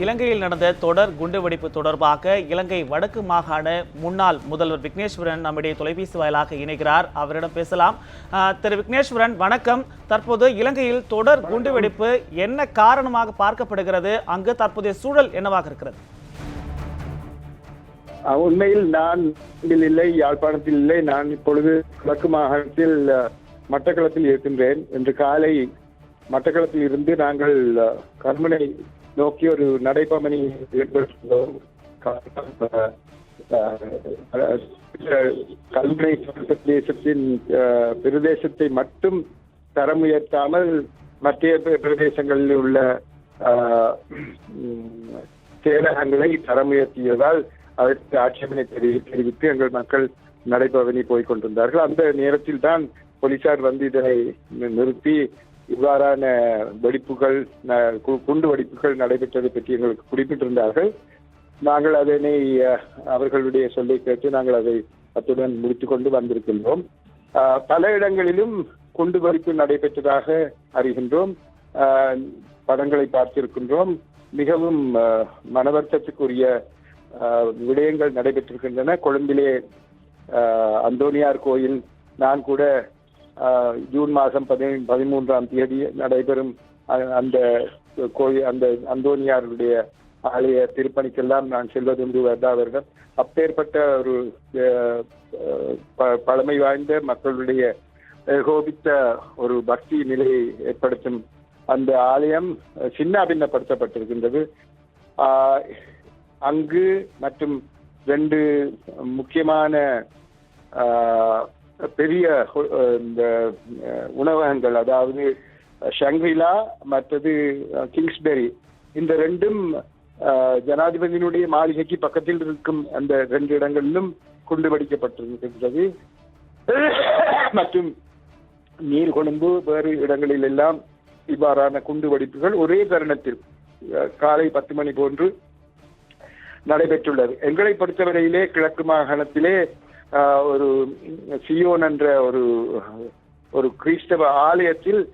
இலங்கையில் நடந்த தொடர் குண்டுவெடிப்பு தொடர்பாக இலங்கை வடக்கு மாகாண முன்னாள் முதல்வர் விக்னேஸ்வரன் நம்முடைய தொலைபேசி வாயிலாக இணைகிறார். அவரிடம் பேசலாம். திரு விக்னேஸ்வரன் வணக்கம். தற்போது இலங்கையில் தொடர் குண்டுவெடிப்பு என்ன காரணமாக பார்க்கப்படுகிறது? அங்கு தற்போதைய சூழல் என்னவாக இருக்கிறது? உண்மையில் நான் இல்லை யாழ்ப்பாணத்தில் இல்லை. நான் இப்பொழுது கிழக்கு மாகாணத்தில் மட்டக்களத்தில் இருக்கின்றேன். இன்று காலை மட்டக்களத்தில் இருந்து நாங்கள் கண்முனை நோக்கி ஒரு நடைபயணி ஏற்படுத்தும் கல்முனை பிரதேசத்தின் பிரதேசத்தை மட்டும் தரம் உயர்த்தாமல் மத்திய பிரதேசங்களில் உள்ள அஹ், செயலகங்களை தரம் உயர்த்தியதால் அதற்கு ஆட்சேபனை தெரிவித்து எங்கள் மக்கள் நடைபவனி போய் கொண்டிருந்தார்கள். அந்த நேரத்தில் தான் போலீசார் வந்து இதனை நிறுத்தி இவ்வாறான வெடிப்புகள் ந- குண்டு வெடிப்புகள் நடைபெற்றதை பற்றி எங்களுக்கு குறிப்பிட்டிருந்தார்கள். நாங்கள் அதனை அவர்களுடைய சொல்லை கேட்டு நாங்கள் அதை அத்துடன் முடித்துக்கொண்டு வந்திருக்கின்றோம். பல இடங்களிலும் குண்டு வெடிப்பு நடைபெற்றதாக அறிகின்றோம். படங்களை பார்த்திருக்கின்றோம். மிகவும் மனவர்த்தத்துக்குரிய விடயங்கள் நடைபெற்றிருக்கின்றன. கொழும்பிலே அந்தோனியார் கோயில் நான் கூட ஜூன் மாதம் பதி பதிமூன்றாம் தேதி நடைபெறும் அ- அந்த கோயில் அந்த அந்தோனியாருடைய ஆலய திருப்பணிக்கெல்லாம் நான் செல்வதுண்டு வருடா வருடம் அப்பேற்பட்ட ஒரு அஹ், ப- பழமை வாய்ந்த மக்களுடைய ஏகோபித்த ஒரு பக்தி நிலையை ஏற்படுத்தும் அந்த ஆலயம் சின்ன சின்னாபின்னப்படுத்தப்பட்டிருக்கின்றது அங்கு மற்றும் ரெண்டு முக்கியமான பெரிய இந்த உணவகங்கள் அதாவது ஷங்ரிலா மற்றது கிங்ஸ்பெரி இந்த ரெண்டும் ஜனாதிபதியினுடைய மாளிகைக்கு பக்கத்தில் இருக்கும் அந்த ரெண்டு இடங்களிலும் குண்டு வெடிக்கப்பட்டிருக்கின்றது. மற்றும் நீர்கொழும்பு வேறு இடங்களில் எல்லாம் இவ்வாறான குண்டு வெடிப்புகள் ஒரே தருணத்தில் காலை பத்து மணி போன்று நடைபெற்றுள்ளது. எங்களை பொறுத்தவரையிலே கிழக்கு மாகாணத்திலே ஒரு சியோன் என்ற ஒரு ஒரு கிறிஸ்தவ ஆலயத்தில்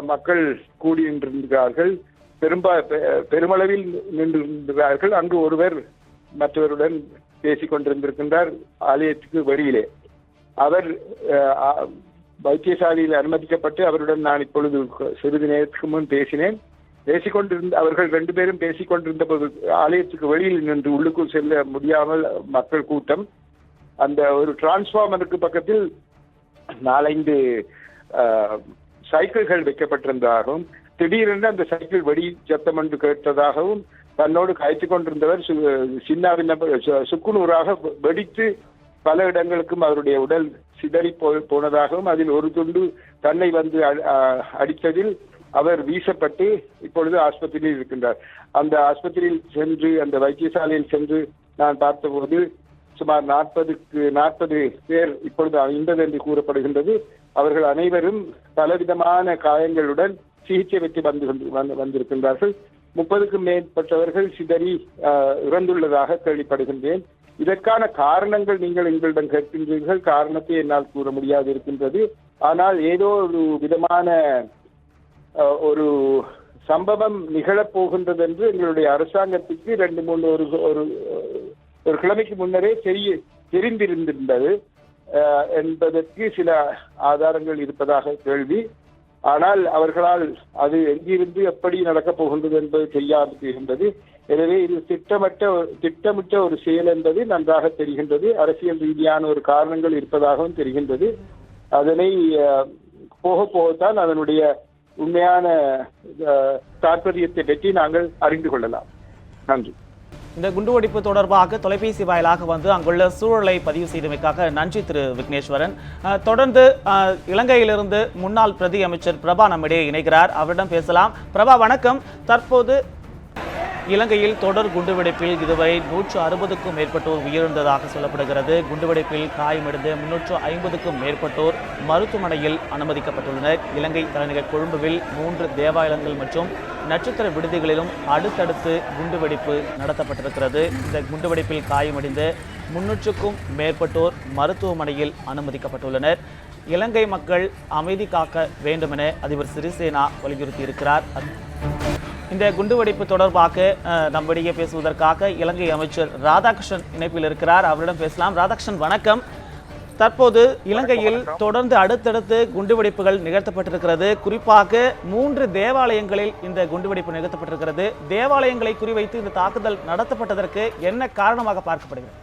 மக்கள் கூடி நின்றிருந்தார்கள் பெரும்பா பெ- பெருமளவில் நின்றிருந்தார்கள். அங்கு ஒருவர் மற்றவருடன் பேசிக் கொண்டிருந்திருக்கின்றார் ஆலயத்துக்கு வெளியிலே அவர் வைத்தியசாலையில் அனுமதிக்கப்பட்டு அவருடன் நான் இப்பொழுது சிறிது நேரத்துக்கு முன் பேசினேன். பேசிக்கொண்டிருந்த அவர்கள் ரெண்டு பேரும் பேசிக்கொண்டிருந்த போது ஆலயத்துக்கு வெளியில் நின்று உள்ளுக்குள் செல்ல முடியாமல் மக்கள் கூட்டம் அந்த ஒரு டிரான்ஸ்ஃபார்மருக்கு பக்கத்தில் நாலைந்து சைக்கிள்கள் வைக்கப்பட்டிருந்ததாகவும் திடீரென்று அந்த சைக்கிள் வெடி சத்தம் என்று கேட்டதாகவும் தன்னோடு காய்த்து கொண்டிருந்தவர் சு- சுக்குநூறாக வெடித்து பல இடங்களுக்கும் அவருடைய உடல் சிதறி போனதாகவும் அதில் ஒரு துண்டு தன்னை வந்து அடித்ததில் அவர் வீசப்பட்டு இப்பொழுது ஆஸ்பத்திரியில் இருக்கின்றார். அந்த ஆஸ்பத்திரியில் சென்று அந்த வைத்தியசாலையில் சென்று நான் பார்த்தபோது சுமார் நாற்பதுக்கு நாற்பது பேர் இப்பொழுது ஐம்பது என்று கூறப்படுகின்றது. அவர்கள் அனைவரும் பலவிதமான காயங்களுடன் சிகிச்சை பெற்று வந்து வந்திருக்கின்றார்கள். முப்பதுக்கும் மேற்பட்டவர்கள் சிதறி இறந்துள்ளதாக கேள்விப்படுகின்றேன். இதற்கான காரணங்கள் நீங்கள் எங்களிடம் கேட்கின்றீர்கள். காரணத்தை என்னால் கூற முடியாது இருக்கின்றது. ஆனால் ஏதோ ஒரு விதமான ஒரு சம்பவம் நிகழப்போகின்றது என்று எங்களுடைய அரசாங்கத்துக்கு ரெண்டு மூணு ஒரு ஒரு ஒரு கிழமைக்கு முன்னரே தெரிய தெரிந்திருந்திருந்தது. என்பதற்கு சில ஆதாரங்கள் இருப்பதாக கேள்வி. ஆனால் அவர்களால் அது எங்கிருந்து எப்படி நடக்கப் போகின்றது என்பது தெரியாது இருந்தது. எனவே இது திட்டமிட்ட திட்டமிட்ட ஒரு செயல் என்பது நன்றாக தெரிகின்றது. அரசியல் ரீதியான ஒரு காரணங்கள் இருப்பதாகவும் தெரிகின்றது. அதனை போக போகத்தான் அதனுடைய உண்மையான தாற்பயத்தை பற்றி நாங்கள் அறிந்து கொள்ளலாம். நன்றி. இந்த குண்டுவெடிப்பு தொடர்பாக தொலைபேசி வாயிலாக வந்து அங்குள்ள சூழலை பதிவு செய்தமைக்காக நன்றி திரு விக்னேஸ்வரன். தொடர்ந்து இலங்கையிலிருந்து முன்னாள் பிரதி அமைச்சர் பிரபா நம்மிடையே இணைகிறார். அவரிடம் பேசலாம். பிரபா வணக்கம். தற்போது இலங்கையில் தொடர் குண்டுவெடிப்பில் இதுவரை நூற்று அறுபதுக்கும் மேற்பட்டோர் உயிரிழந்ததாக சொல்லப்படுகிறது. குண்டுவெடிப்பில் காயமடைந்து முன்னூற்று ஐம்பதுக்கும் மேற்பட்டோர் மருத்துவமனையில் அனுமதிக்கப்பட்டுள்ளனர். இலங்கை தலைநகர் கொழும்புவில் மூன்று தேவாலயங்கள் மற்றும் நட்சத்திர விடுதிகளிலும் அடுத்தடுத்து குண்டுவெடிப்பு நடத்தப்பட்டிருக்கிறது. இந்த குண்டுவெடிப்பில் காயமடைந்து முன்னூற்றுக்கும் மேற்பட்டோர் மருத்துவமனையில் அனுமதிக்கப்பட்டுள்ளனர். இலங்கை மக்கள் அமைதி காக்க வேண்டுமென அதிபர் சிறிசேனா வலியுறுத்தியிருக்கிறார். இந்த குண்டுவெடிப்பு தொடர்பாக நம்மிடையே பேசுவதற்காக இலங்கை அமைச்சர் ராதாகிருஷ்ணன் இணைப்பில் இருக்கிறார். அவரிடம் பேசலாம். ராதாகிருஷ்ணன் வணக்கம். தற்போது இலங்கையில் தொடர்ந்து அடுத்தடுத்து குண்டுவெடிப்புகள் நிகழ்த்தப்பட்டிருக்கிறது. குறிப்பாக மூன்று தேவாலயங்களில் இந்த குண்டுவெடிப்பு நிகழ்த்தப்பட்டிருக்கிறது. தேவாலயங்களை குறிவைத்து இந்த தாக்குதல் நடத்தப்பட்டதற்கு என்ன காரணமாக பார்க்கப்படுகிறது?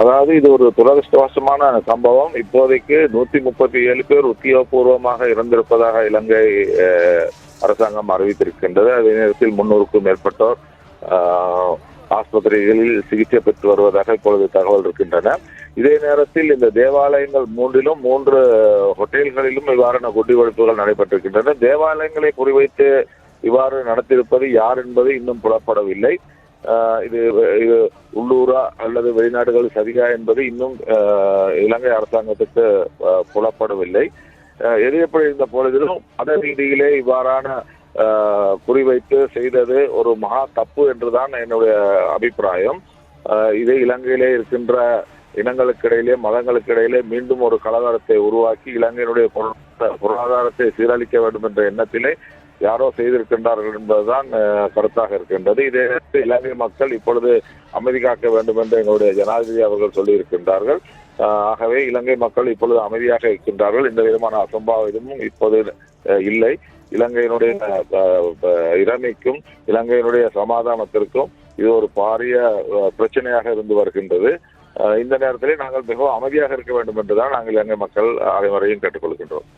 அதாவது இது ஒரு துரதிருஷ்டவசமான சம்பவம். இப்போதைக்கு நூத்தி முப்பத்தி ஏழு பேர் உத்தியோகபூர்வமாக இறந்திருப்பதாக இலங்கை அரசாங்கம் அறிவித்திருக்கின்றது. அதே நேரத்தில் முன்னூறுக்கும் மேற்பட்டோர் ஆஸ்பத்திரிகளில் சிகிச்சை பெற்று வருவதாக இப்பொழுது தகவல் இருக்கின்றன. இதே நேரத்தில் இந்த தேவாலயங்கள் மூன்றிலும் மூன்று ஹோட்டல்களிலும் இவ்வாறான குண்டுவெடிப்புகள் நடைபெற்றிருக்கின்றன. தேவாலயங்களை குறிவைத்து இவ்வாறு நடத்தியிருப்பது யார் என்பது இன்னும் புலப்படவில்லை. இது இது உள்ளூரா அல்லது வெளிநாடுகள் சரியா என்பது இன்னும் இலங்கை அரசாங்கத்துக்கு புலப்படவில்லை. எரியப்படுகின்ற இருந்த பொழுதிலும் மத ரீதியிலே இவ்வாறான குறிவைத்து செய்தது ஒரு மகா தப்பு என்றுதான் என்னுடைய அபிப்பிராயம். இதே இலங்கையிலே இருக்கின்ற இனங்களுக்கு இடையிலே மதங்களுக்கு இடையிலே மீண்டும் ஒரு கலவரத்தை உருவாக்கி இலங்கையினுடைய பொருளாதாரத்தை சீரழிக்க வேண்டும் என்ற எண்ணத்திலே யாரோ செய்திருக்கின்றார்கள் என்பதுதான் கருத்தாக இருக்கின்றது. இதே இலங்கை மக்கள் இப்பொழுது அமைதி காக்க வேண்டும் என்று எங்களுடைய ஜனாதிபதி அவர்கள் சொல்லியிருக்கின்றார்கள். ஆகவே இலங்கை மக்கள் இப்பொழுது அமைதியாக இருக்கின்றார்கள். எந்த விதமான அசம்பாவிதமும் இப்போது இல்லை. இலங்கையினுடைய இறமைக்கும் இலங்கையினுடைய சமாதானத்திற்கும் இது ஒரு பாரிய பிரச்சனையாக இருந்து வருகின்றது. இந்த நேரத்திலே நாங்கள் மிகவும் அமைதியாக இருக்க வேண்டும் என்றுதான் நாங்கள் இலங்கை மக்கள் அனைவரையும் கேட்டுக்கொள்கின்றோம்.